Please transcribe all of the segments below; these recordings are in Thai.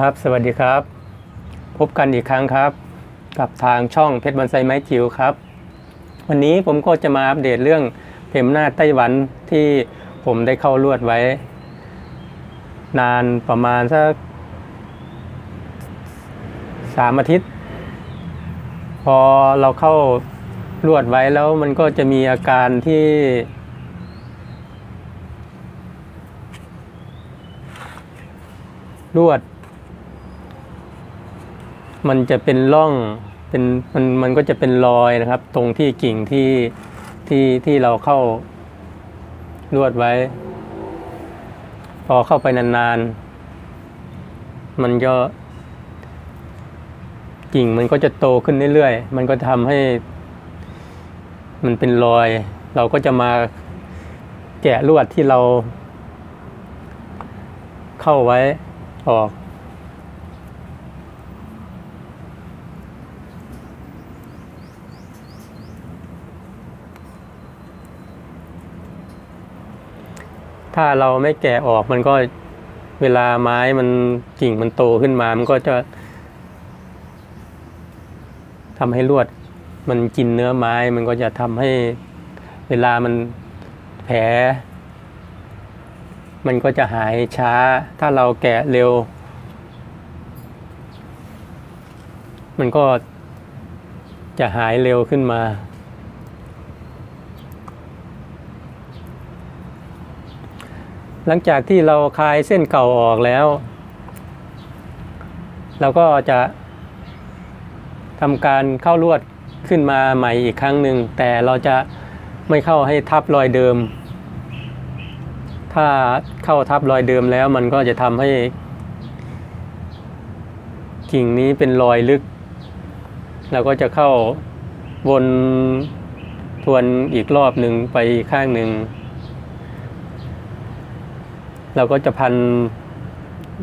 ครับ สวัสดีครับ พบกันอีกครั้งครับ กับทางช่องเพชรบอนไซไม้จิ๋วครับ วันนี้ผมก็จะมาอัปเดตเรื่องเพมหน้าไต้หวันที่ผมได้เข้าลวดไว้ นานประมาณสักสามอาทิตย์ พอเราเข้าลวดไว้แล้วมันก็จะมีอาการที่ลวด มันจะเป็นร่องเป็นมันมันก็จะเป็นรอยนะครับ ตรงที่กิ่งที่ที่ที่เราเข้าลวดไว้ พอเข้าไปนานๆ มันก็กิ่งมันก็จะโตขึ้นเรื่อยๆ มันก็ทำให้ มันเป็นรอย เราก็จะมาแกะลวดที่เราเข้าไว้ออก ถ้าเราไม่แกะออกมันก็เวลาไม้มันกิ่งมันโตขึ้นมา มันก็จะทำให้ลวด มันกินเนื้อไม้มันก็จะทำให้เวลามันแผล มันก็จะหายช้า ถ้าเราแกะเร็ว มันก็จะหายเร็วขึ้นมา หลังจากที่เราคลายเส้นเก่าออกแล้ว เราก็จะทำการเข้าลวดขึ้นมาใหม่อีกครั้งหนึ่ง แต่เราจะไม่เข้าให้ทับรอยเดิม ถ้าเข้าทับรอยเดิมแล้วมันก็จะทำให้ กิ่งนี้เป็นรอยลึก เราก็จะเข้าวนทวนอีกรอบหนึ่งไปข้างหนึ่ง เราก็จะพัน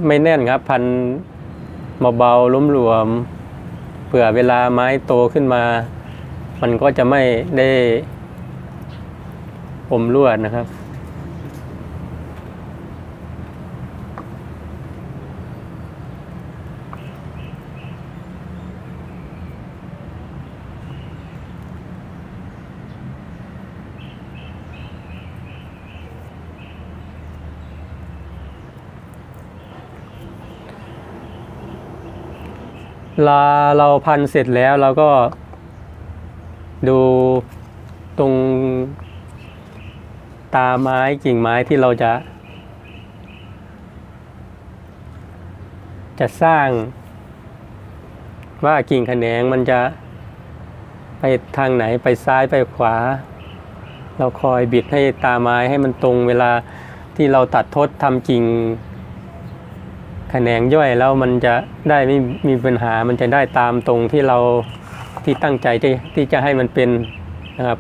ไม่แน่นครับ พันเบาๆล้มหลวมเผื่อเวลาไม้โตขึ้นมา มันก็จะไม่ได้อมลวดนะครับ ลาเราพันเสร็จแล้วเราก็ดูตรงตาไม้กิ่งไม้ที่เราจะ จะสร้างว่ากิ่งแขนงมันจะไปทางไหนไปซ้ายไปขวา เราคอยบิดให้ตาไม้ให้มันตรงเวลาที่เราตัดทดทำกิ่ง แขนงย่อยแล้วมันจะได้ไม่มีปัญหามันจะได้ตามตรงที่เราที่ตั้งใจที่ที่จะให้มันเป็นนะครับ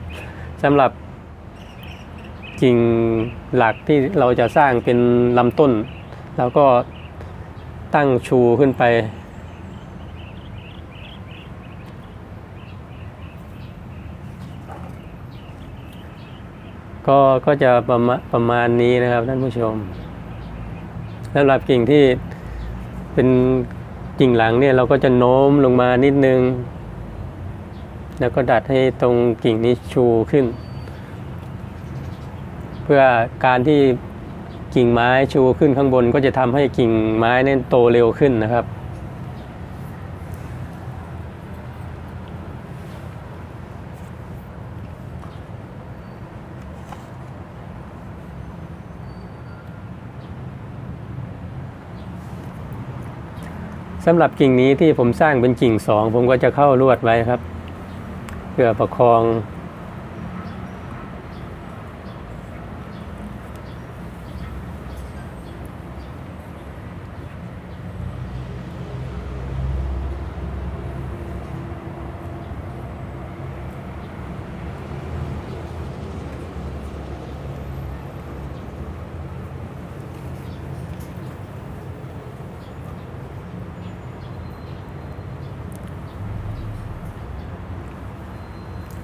สำหรับกิ่งหลักที่เราจะสร้างเป็นลำต้นเราก็ตั้งชูขึ้นไป ก็ก็จะประมาณประมาณนี้นะครับท่านผู้ชมสำหรับกิ่งที่ เป็นกิ่งหลังเนี่ยเราก็จะโน้มลงมานิดนึง แล้วก็ดัดให้ตรงกิ่งนี้ชูขึ้น เพื่อการที่กิ่งไม้ชูขึ้นข้างบนก็จะทำให้กิ่งไม้เนี่ยโตเร็วขึ้นนะครับ สำหรับกิ่งนี้ที่ผมสร้างเป็นกิ่งสองผมก็จะเข้าลวดไว้ครับ เพื่อประคอง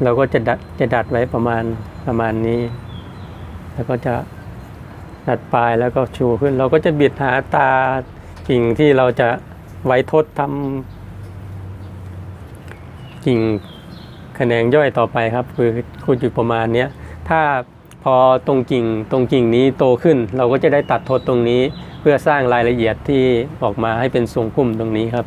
เราก็จะดัดจะดัดไว้ประมาณประมาณนี้ แล้วก็จะดัดปลายแล้วก็ชูขึ้น เราก็จะบิดหาตากิ่งที่เราจะไว้ทดทำกิ่งแขนงย่อยต่อไปครับ คือคุณอยู่ประมาณเนี้ยถ้าพอตรงกิ่งตรงกิ่งนี้โตขึ้น เราก็จะได้ตัดทดตรงนี้ เพื่อสร้างรายละเอียดที่ออกมาให้เป็นทรงพุ่มตรงนี้ครับ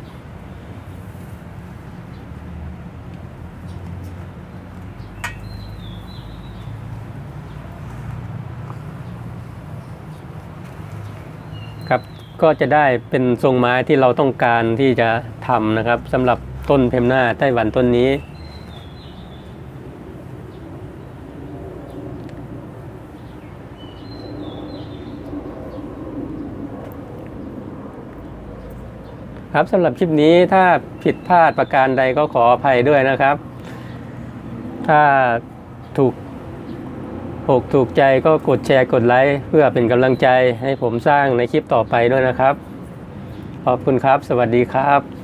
ครับ ก็จะได้เป็นทรงไม้ที่เราต้องการที่จะทำนะครับสำหรับต้นเพมหน้าไต้หวันต้นนี้ ครับสำหรับคลิปนี้ถ้าผิดพลาดประการใดก็ขออภัยด้วยนะครับ ถ้าถูก กถูกใจก็กดแชร์กดไลค์เพื่อเป็นกำลังใจให้ผมสร้างในคลิปต่อไปด้วยนะครับ ขอบคุณครับ สวัสดีครับ